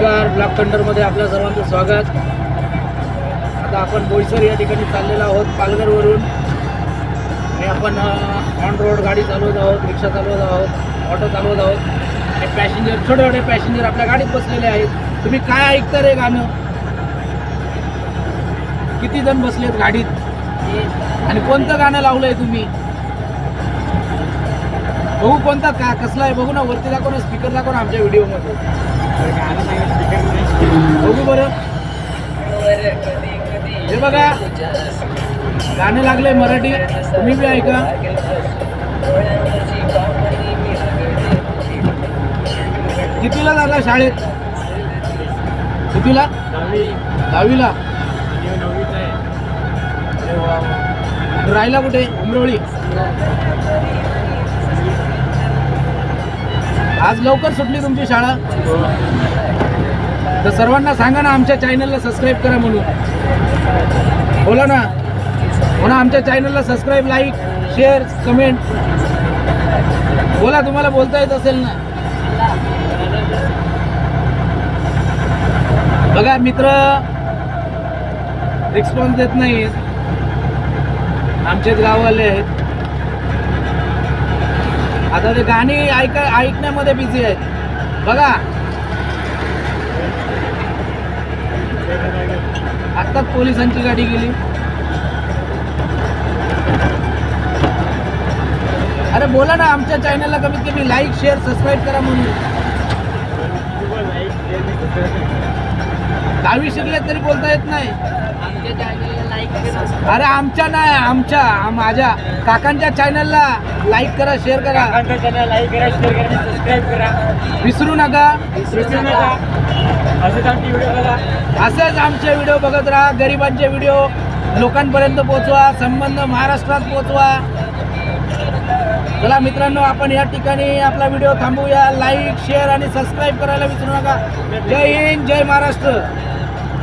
नमस्कार ब्लॉक थंडरमध्ये आपल्या सर्वांचं स्वागत. आता आपण बोईसर या ठिकाणी चाललेलो आहोत पालघरवरून. आणि आपण ऑन रोड गाडी चालवत आहोत रिक्षा चालवत आहोत ऑटो चालवत आहोत. आणि पॅसेंजर छोटे छोटे पॅसेंजर आपल्या गाडीत बसलेले आहेत. तुम्ही काय ऐकता रे गाणं? किती जण बसलेत गाडीत? आणि कोणतं गाणं लावलंय तुम्ही? बघू कोणता का कसला आहे? बघू ना वरती दाखव ना स्पीकर दाखव ना आमच्या व्हिडिओमध्ये बघू बरं. हे बघा. गाणं लागलंय मराठी. तुम्ही बी ऐका. कितीला जाता शाळेत? कितीला? दहावीला. राहिला कुठे? उमरवळी. आज लवकर सुटली तुमची शाळा? तर सर्वांना सांगा ना आमच्या चॅनलला सबस्क्राईब करा म्हणून. बोला ना. हो आमच्या चॅनलला सबस्क्राईब लाईक शेअर कमेंट बोला तुम्हाला बोलता येत असेल ना. बघा मित्र रिस्पॉन्स देत नाहीत. आमचेच गाववाले आहेत. आता ते गाणी ऐक ऐकण्यामध्ये बिझी आहेत. बघा. आत्ताच पोलिसांची गाडी गेली. अरे बोला ना आमच्या चॅनलला कमीत कमी लाईक शेअर सबस्क्राईब करा म्हणून. दहावी शिकले तरी बोलता येत नाही. अरे आमच्या नाही आमच्या माझ्या काकांच्या चॅनलला लाईक करा शेअर करा. लाईक करा शेअर करा सबस्क्राईब करा. विसरू नका. विसरू नका. असंच आमची व्हिडिओ बघा. असेच आमचे व्हिडिओ बघत राहा गरिबांचे व्हिडिओ लोकांपर्यंत पोहोचवा संबंध महाराष्ट्रात पोहोचवा. चला मित्रांनो आपण या ठिकाणी आपला व्हिडिओ थांबवूया. लाईक शेअर आणि सबस्क्राईब करायला विसरू नका. जय हिंद जय महाराष्ट्र.